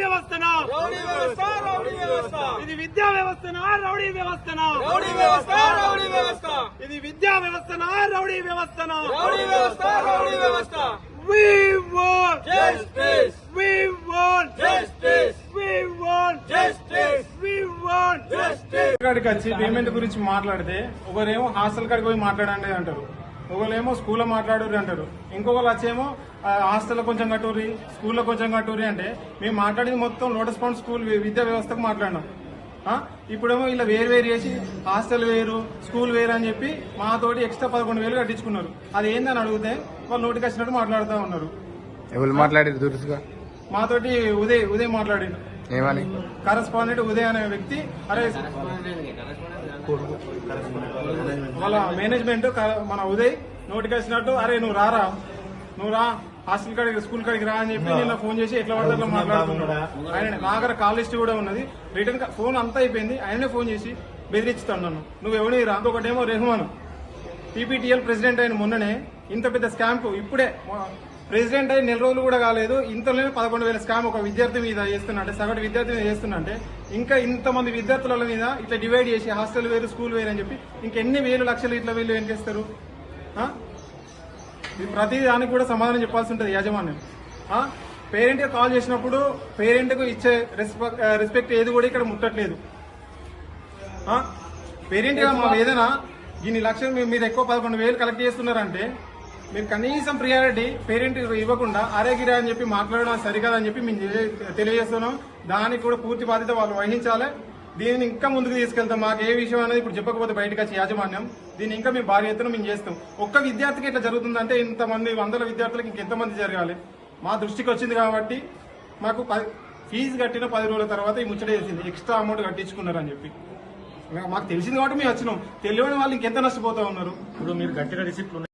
వ్యవస్థన rowdy వ్యవస్థ rowdy వ్యవస్థ ఇది విద్యా వ్యవస్థన రౌడీ వ్యవస్థన రౌడీ వ్యవస్థ రౌడీ వ్యవస్థ ఇది విద్యా వ్యవస్థన రౌడీ వ్యవస్థన రౌడీ వ్యవస్థ రౌడీ వ్యవస్థ We want justice We want justice We want justice We want justice కాడికి వచ్చి పేమెంట్ గురించి మాట్లాడితే ఒకరేమో హాస్టల్ కాడికి పోయి మాట్లాడండి అంటారు ఒకరేమో స్కూల్లో మాట్లాడుర్రి అంటారు. ఇంకొకరు వచ్చేమో హాస్టల్లో కొంచెం కట్టూరి స్కూల్లో కొంచెం కట్టూరి అంటే మేము మాట్లాడింది మొత్తం లోటస్ పాండ్ స్కూల్ విద్యా వ్యవస్థకు మాట్లాడినాం? ఇప్పుడేమో ఇలా వేరు వేరు చేసి హాస్టల్ వేరు స్కూల్ వేరు అని చెప్పి మాతోటి ఎక్స్ట్రా పదకొండు వేలు కట్టించుకున్నారు. అది ఏందని అడిగితే వాళ్ళు నోటికి వచ్చినట్టు మాట్లాడుతూ ఉన్నారు. ఎవరు మాట్లాడారు మాతోటి ఉదయ్ ఉదయ్ మాట్లాడిండు. ఏమని? కరస్పాండెంట్ ఉదయ్ అనే వ్యక్తి అరే వాళ్ళ మేనేజ్మెంట్ మన ఉదయ్ నోటికి వచ్చినట్టు అరే నువ్వు రారా? నువ్వు రా హాస్టల్ కాడికి స్కూల్ కాడికి రా అని చెప్పి నిన్న ఫోన్ చేసి ఎట్లా పడితే అట్లా మాట్లాడుతున్నాడు. ఆయన నా దగ్గర కాల్ లిస్ట్ కూడా ఉన్నది. రిటర్న్ ఫోన్ అంతా అయిపోయింది. ఆయనే ఫోన్ చేసి బెదిరిస్తాను నన్ను. నువ్వు ఎవరి రా? ఒకటేమో రెహమాన్. పీపీటీఎల్ ప్రెసిడెంట్ అయిన మొన్ననే ఇంత పెద్ద స్కామ్కు ఇప్పుడే ప్రెసిడెంట్ అయి నెల రోజులు కూడా కాలేదు. ఇంతలోనే పదకొండు వేల స్కామ్ ఒక విద్యార్థి మీద చేస్తున్నట్టే సగటు విద్యార్థి మీద చేస్తున్నట్టే. ఇంకా ఇంతమంది విద్యార్థుల మీద ఇట్లా డివైడ్ చేసి హాస్టల్ వేరు స్కూల్ వేరు అని చెప్పి ఇంకెన్ని వేలు లక్షలు ఇట్లా వీళ్ళు ఏం చేస్తారు ప్రతి దానికి కూడా సమాధానం చెప్పాల్సి ఉంటుంది యాజమాన్యం. పేరెంట్కి కాల్ చేసినప్పుడు పేరెంట్కు ఇచ్చే రెస్పెక్ట్ రెస్పెక్ట్ ఏది కూడా ఇక్కడ ముట్టట్లేదు. పేరెంట్గా మా ఏదైనా ఇన్ని లక్షలు మీరు ఎక్కువ పదకొండు వేలు కలెక్ట్ చేస్తున్నారంటే మీరు కనీసం ప్రియారిటీ పేరెంట్ ఇవ్వకుండా అరే గిరా అని చెప్పి మాట్లాడడం సరికాదని చెప్పి మేము తెలియజేస్తున్నాం. దానికి కూడా పూర్తి బాధ్యత వాళ్ళు వహించాలి. దీనిని ఇంకా ముందుకు తీసుకెళ్తాం. మాకు ఏ విషయం అనేది ఇప్పుడు చెప్పకపోతే బయటకు వచ్చి యాజమాన్యం. దీన్ని ఇంకా మేము భారీ ఎత్తున మేము చేస్తాం. ఒక్క విద్యార్థికి ఇట్లా జరుగుతుందంటే ఇంతమంది వందల విద్యార్థులకు ఇంకెంతమంది జరగాలి? మా దృష్టికి వచ్చింది కాబట్టి మాకు ఫీజు కట్టిన పది రోజుల తర్వాత ఈ ముచ్చట చేసింది. ఎక్స్ట్రా అమౌంట్ కట్టించుకున్నారని చెప్పి. మాకు తెలిసింది కాబట్టి మేము వచ్చినాం. తెలియని వాళ్ళు ఇంకెంత నష్టపోతా ఉన్నారు? ఇప్పుడు మీరు గట్టిన రిసిప్ట్లు